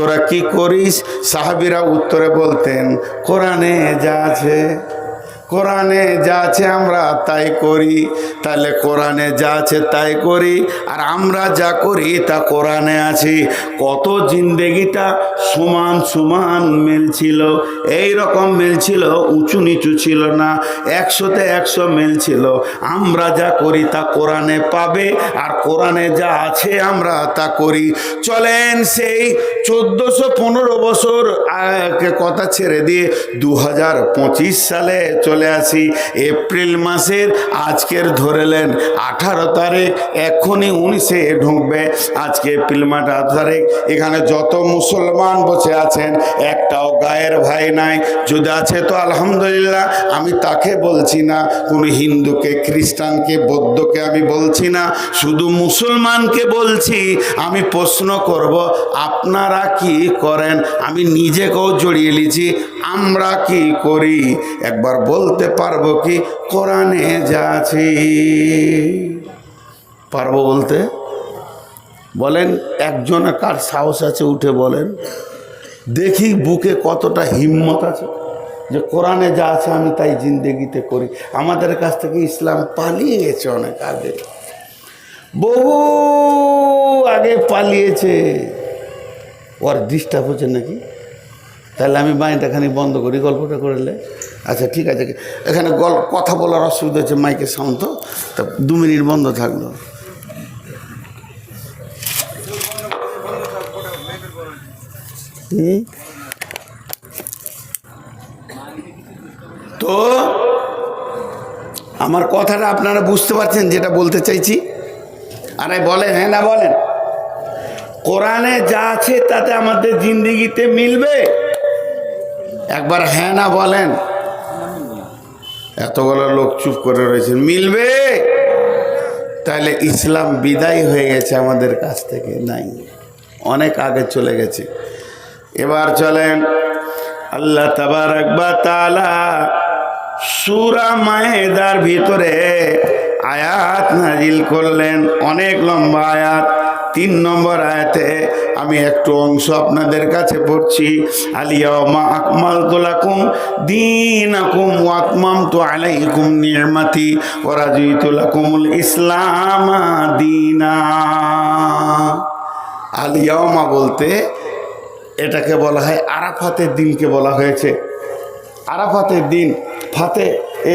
তোরা কি করিস? সাহাবিরা উত্তরে বলতেন কোরআনে যা আছে কোরআনে যা আছে আমরা তাই করি। তাহলে কোরআনে যা আছে তাই করি। আর আমরা যা করি তা কোরআনে আছি। কত জিন্দেগিটা সমান সমান মিল ছিল এই রকম মিল ছিল উঁচু নিচু ছিল না। একশোতে একশো মিল ছিল আমরা যা করি তা কোরআনে পাবে। আর কোরআনে যা আছে আমরা তা করি। চলেন সেই চোদ্দোশো পনেরো বছর কথা ছেড়ে দিয়ে দু হাজার পঁচিশ সালে চলে আসি। এপ্রিল মাসের আজকের ধরেলেন আঠারো তারিখ, এখনই উনিশে ঢুকবে আজকে এপ্রিল মাস আঠারো তারিখ। এখানে যত মুসলমান বসে আছেন, একটাও গায়ের ভাই নাই। যদি আছে তো আলহামদুলিল্লাহ, আমি তাকে বলছি না, কোনো হিন্দুকে, খ্রিস্টানকে, বৌদ্ধকে আমি বলছি না। শুধু মুসলমানকে বলছি, আমি প্রশ্ন করব, আপনারা কি করেন? আমি নিজেকেও জড়িয়ে নিয়েছি, আমরা কি করি? একবার বলতে পারব কি? কোরআনে যা আছে। পারব বলতে? বলেন একজনের কার সাহস আছে উঠে বলেন। দেখি বুকে কতটা হিম্মত আছে। যে কোরআনে যা আছে আমি তাই জিন্দেগিতে করি। আমাদের কাছ থেকে ইসলাম পালিয়ে গেছে অনেক আগে। বহু আগে পালিয়েছে। ওর ডিস্টার্ব হচ্ছে নাকি? তাহলে আমি মাইন্ডটা খানি বন্ধ করি, গল্পটা করলে আচ্ছা ঠিক আছে। এখানে গল, কথা বলার অসুবিধা হচ্ছে মাইকের সাউন্ড তো। তা দু মিনিট বন্ধ থাকল? তো, আমার কথাটা আপনারা বুঝতে পারছেন, যেটা বলতে চাইছি? আরে বলেন হ্যাঁ না বলেন? কোরআনে যা আছে তাতে আমাদের জিন্দিগিতে মিলবে? একবার হ্যাঁ না বলেন। এতগুলো লোক চুপ করে রয়েছেন। মিলবে? তাহলে ইসলাম বিদায় হয়ে গেছে আমাদের কাছ থেকে। নাই। অনেক আগে চলে গেছে। এবার চলেন। আল্লাহ তাবার একবার তালা সুরা মায়েদার ভিতরে আয়াত নাজিল করলেন। অনেক লম্বা আয়াত। তিন নম্বর আয়াতে আমি একটু অংশ আপনাদের কাছে পড়ছি। আলিয়ামা আকমাল তোলাকুম দিন আকুম ওয়াকমাম তো আলাইকুম নিয়মাতি ওরাজুইতুলাকুমুল ইসলাম দিনা। আলিয়ামা বলতে এটাকে বলা হয় আরাফাতের দিনকে বলা হয়েছে। আরাফাতের দিন ফাতে এ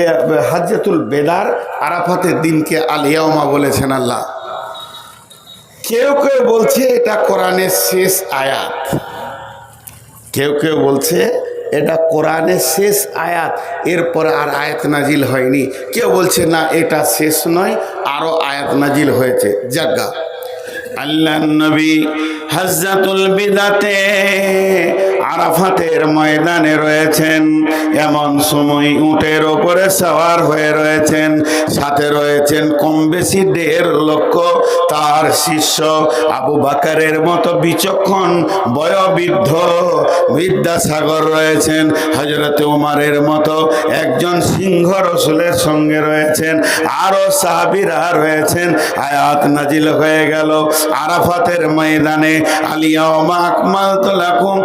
হাজ্জাতুল বেদার আরাফাতের দিনকে আলিয়ামা বলেছেন আল্লাহ। কেউ কেউ বলছে এটা কোরআনের শেষ আয়াত। কেউ কেউ বলছে এটা কোরআনের শেষ আয়াত, এরপর আর আয়াত নাজিল হয়নি। কেউ বলছে না, এটা শেষ নয় আরও আয়াত নাজিল হয়েছে। জাগা। আল্লাহ নবী হজরতুল বিদাতে আরাফাতের ময়দানে রয়েছেন। এমন সময় উটের ওপরে সওয়ার হয়ে রয়েছেন। সাথে রয়েছেন কম বেশি দেড় লক্ষ। তার শিষ্য আবু বাকারের মতো বিচক্ষণ, বয়োবৃদ্ধ বিদ্যাসাগর রয়েছেন। হজরত উমারের মতো একজন সিংহ রসুলের সঙ্গে রয়েছেন। আরও সাহাবিরা রয়েছেন। আয়াত নাজিল হয়ে গেল। আরাফাতের ময়দানে আলিয়াউমা আকমালতু লাকুম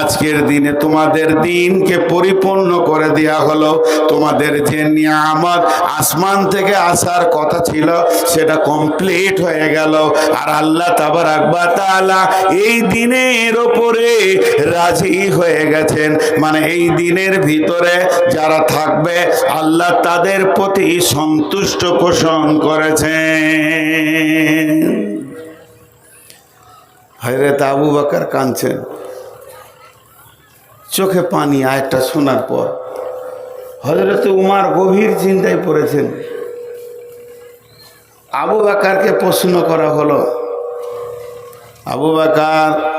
আজকের দিনে তোমাদের দিনকে পরিপূর্ণ করে দেয়া হলো। তোমাদের যে নিয়ামত আসমান থেকে আসার কথা ছিল, সেটা কমপ্লিট হয়ে গেল। আর আল্লাহ তাবার আকবার তাআলা এই দিনের ওপরে রাজি হয়ে গেছেন। মানে এই দিনের ভিতরে যারা থাকবে, আল্লাহ তাদের প্রতি সন্তুষ্ট পোষণ করেছেন। হজরত আবু বাকার কাঁদছেন। চোখে পানি আয়টা শোনার পর। হজরত উমার গভীর চিন্তায় পড়েছেন। আবু বাকারকে প্রশ্ন করা হলো, আবু বাকার,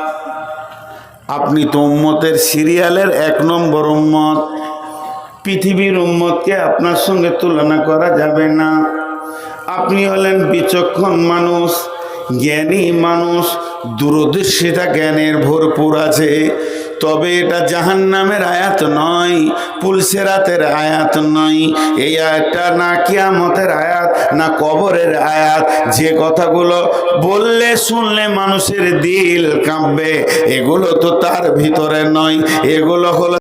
আপনি তো উম্মতের সিরিয়ালের এক নম্বর উম্মত। পৃথিবীর উম্মতকে আপনার সঙ্গে তুলনা করা যাবে না। আপনি হলেন বিচক্ষণ মানুষ, জ্ঞানী মানুষ দূরদর্শিতা জ্ঞানের ভরপুর আছে। তবে এটা জাহান নামের আয়াত নয়, পুলসেরাতের আয়াত নয়। এই আয়াতটা না কিয়ামতের আয়াত, না কবরের আয়াত। যে কথাগুলো বললে, শুনলে মানুষের দিল কাঁপবে। এগুলো তো তার ভিতরে নয়, এগুলো হলো